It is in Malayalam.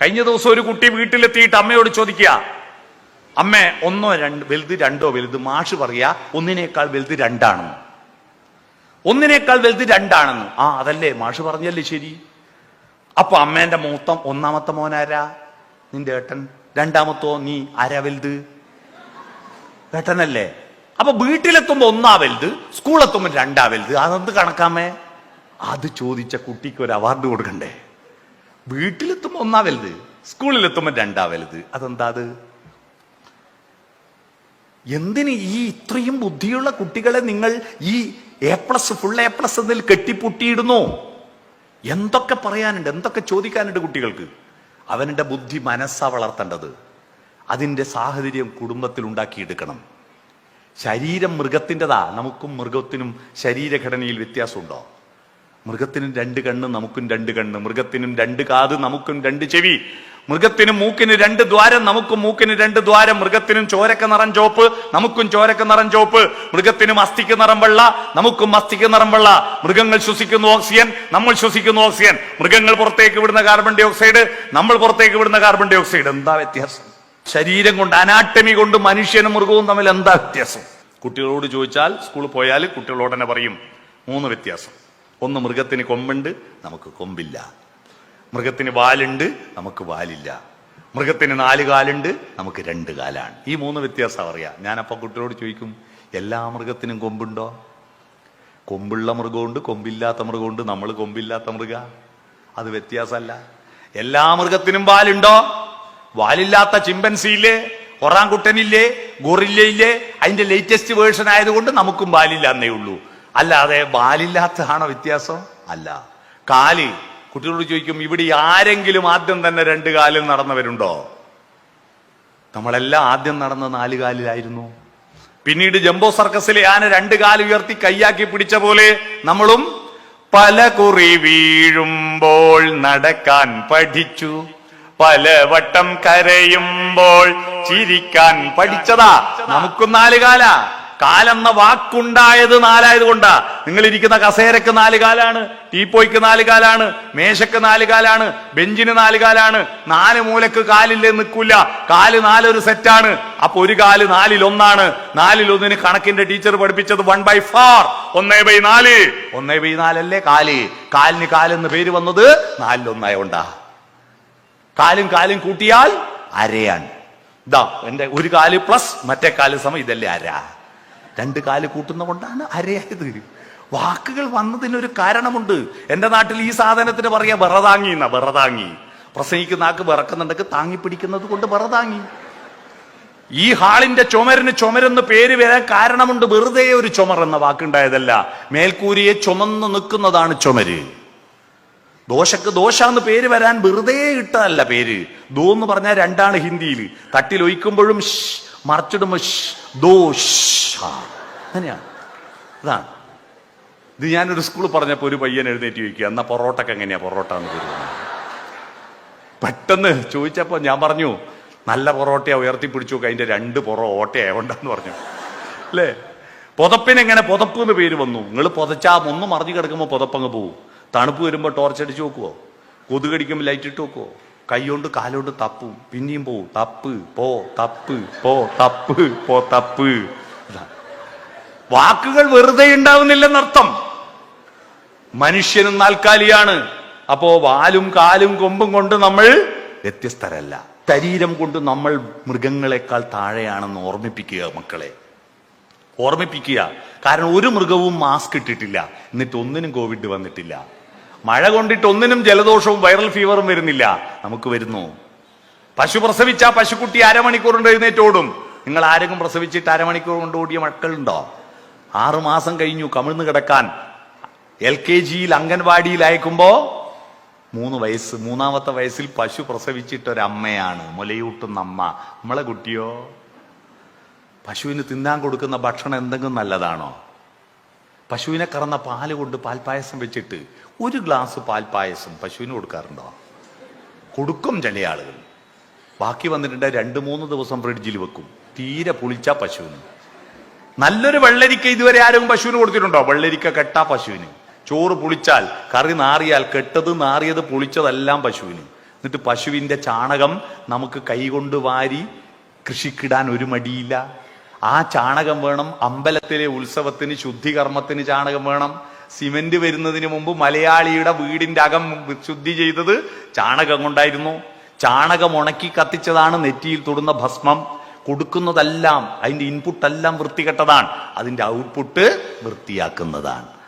കഴിഞ്ഞ ദിവസം ഒരു കുട്ടി വീട്ടിലെത്തിയിട്ട് അമ്മയോട് ചോദിക്കുക അമ്മേ ഒന്നോ രണ്ട് വലുത് രണ്ടോ വലുത് മാഷ് പറയാ ഒന്നിനേക്കാൾ വലുത് രണ്ടാണെന്ന്. ഒന്നിനേക്കാൾ വലുത് രണ്ടാണെന്ന്. ആ അതല്ലേ മാഷ് പറഞ്ഞല്ലേ ശരി. അപ്പൊ അമ്മേന്റെ മൂത്തം ഒന്നാമത്തെ മോനാരാ? നിന്റെ ഏട്ടൻ. രണ്ടാമത്തോ നീ ആരാ വലുത്? ഏട്ടനല്ലേ. അപ്പൊ വീട്ടിലെത്തുമ്പോ ഒന്നാ വലുത് സ്കൂളെത്തുമ്പോ രണ്ടാ വലുത് അതെന്ത് കണക്കാമേ അത് ചോദിച്ച കുട്ടിക്ക് ഒരു അവാർഡ് കൊടുക്കണ്ടേ? വീട്ടിലെത്തുമ്പോ ഒന്നാ വലുത് സ്കൂളിലെത്തുമ്പോ രണ്ടാ വലുത് അതെന്താ അത് എന്തിന് ഈ ഇത്രയും ബുദ്ധിയുള്ള കുട്ടികളെ നിങ്ങൾ ഈ A plus full A plus എന്നതിൽ കെട്ടിപ്പൊട്ടിയിടുന്നു? എന്തൊക്കെ പറയാനുണ്ട് എന്തൊക്കെ ചോദിക്കാനുണ്ട് കുട്ടികൾക്ക്? അവന്റെ ബുദ്ധി മനസ്സാ വളർത്തേണ്ടത്. അതിന്റെ സാഹചര്യം കുടുംബത്തിൽ ഉണ്ടാക്കിയെടുക്കണം. ശരീരം മൃഗത്തിന്റെതാ നമുക്കും മൃഗത്തിനും ശരീരഘടനയിൽ വ്യത്യാസമുണ്ടോ? മൃഗത്തിനും രണ്ട് കണ്ണ് നമുക്കും രണ്ട് കണ്ണ്. മൃഗത്തിനും രണ്ട് കാത് നമുക്കും രണ്ട് ചെവി. മൃഗത്തിനും മൂക്കിന് രണ്ട് ദ്വാരം നമുക്കും മൂക്കിന് രണ്ട് ദ്വാരം. മൃഗത്തിനും ചോരക്ക നിറം ചോപ്പ് നമുക്കും ചോരക്ക നിറം ചോപ്പ് മൃഗത്തിനും അസ്ഥിക്ക് നിറം വെള്ള നമുക്കും അസ്ഥിക്ക് നിറം വെള്ള. മൃഗങ്ങൾ ശ്വസിക്കുന്ന ഓക്സിജൻ നമ്മൾ ശ്വസിക്കുന്ന ഓക്സിജൻ. മൃഗങ്ങൾ പുറത്തേക്ക് വിടുന്ന കാർബൺ ഡൈ ഓക്സൈഡ് നമ്മൾ പുറത്തേക്ക് വിടുന്ന കാർബൺ ഡൈ ഓക്സൈഡ് എന്താ വ്യത്യാസം? ശരീരം കൊണ്ട് അനാട്ടമി കൊണ്ട് മനുഷ്യനും മൃഗവും തമ്മിൽ എന്താ വ്യത്യാസം? കുട്ടികളോട് ചോദിച്ചാൽ സ്കൂളിൽ പോയാൽ കുട്ടികളോട് തന്നെ പറയും മൂന്ന് വ്യത്യാസം. ഒന്ന് മൃഗത്തിന് കൊമ്പുണ്ട് നമുക്ക് കൊമ്പില്ല. മൃഗത്തിന് വാലുണ്ട് നമുക്ക് വാലില്ല. മൃഗത്തിന് നാല് കാലുണ്ട് നമുക്ക് രണ്ട് കാലാണ്. ഈ മൂന്ന് വ്യത്യാസം അറിയാം. ഞാനപ്പോൾ കുട്ടികളോട് ചോദിക്കും എല്ലാ മൃഗത്തിനും കൊമ്പുണ്ടോ? കൊമ്പുള്ള മൃഗമുണ്ട് കൊമ്പില്ലാത്ത മൃഗമുണ്ട്. നമ്മൾ കൊമ്പില്ലാത്ത മൃഗ. അത് വ്യത്യാസമല്ല. എല്ലാ മൃഗത്തിനും വാലുണ്ടോ? വാലില്ലാത്ത ചിമ്പൻസിയില്ലേ ഒറാങ്കുട്ടനില്ലേ ഗൊറില്ലയില്ലേ അതിന്റെ ലേറ്റസ്റ്റ് വേർഷൻ ആയതുകൊണ്ട് നമുക്കും വാലില്ല എന്നേ ഉള്ളൂ. അല്ലാതെ വാലില്ലാത്തതാണോ വ്യത്യാസം? അല്ല. കാലി കുട്ടികളോട് ചോദിക്കും ഇവിടെ ആരെങ്കിലും ആദ്യം തന്നെ രണ്ട് കാലിൽ നടന്നവരുണ്ടോ? നമ്മളെല്ലാം ആദ്യം നടന്ന നാല് കാലിലായിരുന്നു. പിന്നീട് ജംബോ സർക്കസിലെ ആന രണ്ട് കാൽ ഉയർത്തി കൈയാക്കി പിടിച്ച പോലെ നമ്മളും പല കുറി വീഴുമ്പോൾ നടക്കാൻ പഠിച്ചു. പല വട്ടം കരയുമ്പോൾ ചിരിക്കാൻ പഠിച്ചതാ. നമുക്കും നാല് കാല. കാലെന്ന വാക്കുണ്ടായത് നാലായത് കൊണ്ടാ. നിങ്ങൾ ഇരിക്കുന്ന കസേരക്ക് നാല് കാലാണ് ടീപ്പോയ്ക്ക് നാല് കാലാണ് മേശക്ക് നാല് കാലാണ് ബെഞ്ചിന് നാല് കാലാണ്. നാല് മൂലക്ക് കാലില്ലേ നിൽക്കില്ല കാൽ നാലൊരു സെറ്റാണ്. അപ്പൊ ഒരു കാൽ നാലിൽ ഒന്നാണ് നാലിൽ ഒന്നിന് കണക്കിന്റെ ടീച്ചർ പഠിപ്പിച്ചത് വൺ ബൈ ഫോർ ഒന്നേ ബൈ നാല്. ഒന്നേ ബൈ നാലല്ലേ കാൽ? കാലിന് കാലെന്ന് പേര് വന്നത് നാലിലൊന്നായോണ്ടാ. കാലും കാലും കൂട്ടിയാൽ അരയാണ്. ഇതാ എന്റെ ഒരു കാൽ പ്ലസ് മറ്റേ കാൽ സമയം ഇതല്ലേ അര. രണ്ട് കാൽ കൂട്ടുന്ന കൊണ്ടാണ് അരയായത്. വാക്കുകൾ വന്നതിനൊരു കാരണമുണ്ട്. എന്റെ നാട്ടിൽ ഈ സാധനത്തിന് പറയാ ബറതാങ്ങി എന്നാ ബറതാങ്ങി പ്രസംഗിക്കുന്ന ആക്ക് വിറക്കുന്നുണ്ടെങ്കിൽ താങ്ങി പിടിക്കുന്നത് കൊണ്ട് ബറതാങ്ങി ഈ ഹാളിന്റെ ചുമരിന് ചുമരെന്ന് പേര് വരാൻ കാരണമുണ്ട്. വെറുതെ ഒരു ചുമർ എന്ന വാക്കുണ്ടായതല്ല. മേൽക്കൂരിയെ ചുമന്ന് നിൽക്കുന്നതാണ് ചുമര്. ദോശക്ക് ദോശ എന്ന് പേര് വരാൻ വെറുതെ ഇട്ടതല്ല പേര്. ദോ എന്ന് പറഞ്ഞാൽ രണ്ടാണ് ഹിന്ദിയിൽ. തട്ടിൽ മറച്ചിടുമ്പോ ദോഷ അങ്ങനെയാണ്. ഇതാണ് ഇത് ഞാനൊരു സ്കൂളിൽ പറഞ്ഞപ്പോൾ ഒരു പയ്യൻ എഴുന്നേറ്റ് ചോദിക്കുക എന്നാ പൊറോട്ടക്ക് എങ്ങനെയാ പൊറോട്ട എന്ന് പെട്ടെന്ന് ചോദിച്ചപ്പോൾ ഞാൻ പറഞ്ഞു നല്ല പൊറോട്ടയാ ഉയർത്തിപ്പിടിച്ചു നോക്കുക അതിന്റെ രണ്ട് പൊറോ ഓട്ടയായോണ്ടെന്ന് പറഞ്ഞു. അല്ലേ? പുതപ്പിനെങ്ങനെ പുതപ്പ് എന്ന് പേര് വന്നു. നിങ്ങൾ പുതച്ചാ ഒന്ന് മറിഞ്ഞു കിടക്കുമ്പോൾ പുതപ്പങ്ങ് പോവും. തണുപ്പ് വരുമ്പോൾ ടോർച്ച് ടോർച്ചടിച്ച് നോക്കുവോ കൊതുകടിക്കുമ്പോൾ ലൈറ്റ് ഇട്ട് നോക്കുവോ കൈകൊണ്ട് കാലോണ്ട് തപ്പും. പിന്നെയും പോവും. തപ്പ് പോ തപ്പ് പോ തപ്പ് പോ തപ്പ്. വാക്കുകൾ വെറുതെ ഉണ്ടാവുന്നില്ലെന്നർത്ഥം. മനുഷ്യനും നാൽക്കാലിയാണ്. അപ്പോ വാലും കാലും കൊമ്പും കൊണ്ട് നമ്മൾ വ്യത്യസ്തരല്ല. ശരീരം കൊണ്ട് നമ്മൾ മൃഗങ്ങളെക്കാൾ താഴെയാണെന്ന് ഓർമ്മിപ്പിക്കുക മക്കളെ. ഓർമ്മിപ്പിക്കുക. കാരണം ഒരു മൃഗവും മാസ്ക് ഇട്ടിട്ടില്ല. എന്നിട്ട് ഒന്നിനും കോവിഡ് വന്നിട്ടില്ല. മഴ കൊണ്ടിട്ട് ഒന്നിനും ജലദോഷവും വൈറൽ ഫീവറും വരുന്നില്ല. നമുക്ക് വരുന്നു. പശു പ്രസവിച്ച പശുക്കുട്ടി അരമണിക്കൂർ കൊണ്ട് എഴുന്നേറ്റോടും നിങ്ങൾ ആരെങ്കിലും പ്രസവിച്ചിട്ട് അരമണിക്കൂർ കൊണ്ട് ഓടിയ മക്കളുണ്ടോ? ആറു മാസം കഴിഞ്ഞു കമിഴ്ന്നു കിടക്കാൻ. എൽ കെ ജിയിൽ അംഗൻവാടിയിൽ അയക്കുമ്പോ മൂന്ന് വയസ്സ് മൂന്നാമത്തെ വയസ്സിൽ പശു പ്രസവിച്ചിട്ടൊരമ്മയാണ് മുലയൂട്ടുന്ന അമ്മ. നമ്മളെ കുട്ടിയോ? പശുവിന് തിന്നാൻ കൊടുക്കുന്ന ഭക്ഷണം എന്തെങ്കിലും നല്ലതാണോ? പശുവിനെ കറന്ന പാൽ കൊണ്ട് പാൽപ്പായസം വെച്ചിട്ട് ഒരു ഗ്ലാസ് പാൽപ്പായസം പശുവിന് കൊടുക്കാറുണ്ടോ? കൊടുക്കും ചില ആളുകൾ ബാക്കി വന്നിട്ടുണ്ട് രണ്ട് മൂന്ന് ദിവസം ഫ്രിഡ്ജിൽ വെക്കും. തീരെ പുളിച്ച പശുവിന്. നല്ലൊരു വെള്ളരിക്ക ഇതുവരെ ആരും പശുവിന് കൊടുത്തിട്ടുണ്ടോ? വെള്ളരിക്ക കെട്ട പശുവിന്. ചോറ് പുളിച്ചാൽ കറി നാറിയാൽ കെട്ടത് നാറിയത് പുളിച്ചതെല്ലാം പശുവിന്. എന്നിട്ട് പശുവിന്റെ ചാണകം നമുക്ക് കൈകൊണ്ട് വാരി കൃഷിക്കിടാൻ ഒരു മടിയില്ല. ആ ചാണകം വേണം അമ്പലത്തിലെ ഉത്സവത്തിന് ശുദ്ധികർമ്മത്തിന് ചാണകം വേണം. സിമന്റ് വരുന്നതിന് മുമ്പ് മലയാളിയുടെ വീടിന്റെ അകം ശുദ്ധി ചെയ്തത് ചാണകം കൊണ്ടായിരുന്നു. ചാണകം ഉണക്കി കത്തിച്ചതാണ് നെറ്റിയിൽ തൊടുന്ന ഭസ്മം. കൊടുക്കുന്നതെല്ലാം അതിന്റെ ഇൻപുട്ട് എല്ലാം വൃത്തികെട്ടതാണ്. അതിന്റെ ഔട്ട്പുട്ട് വൃത്തിയാക്കുന്നതാണ്.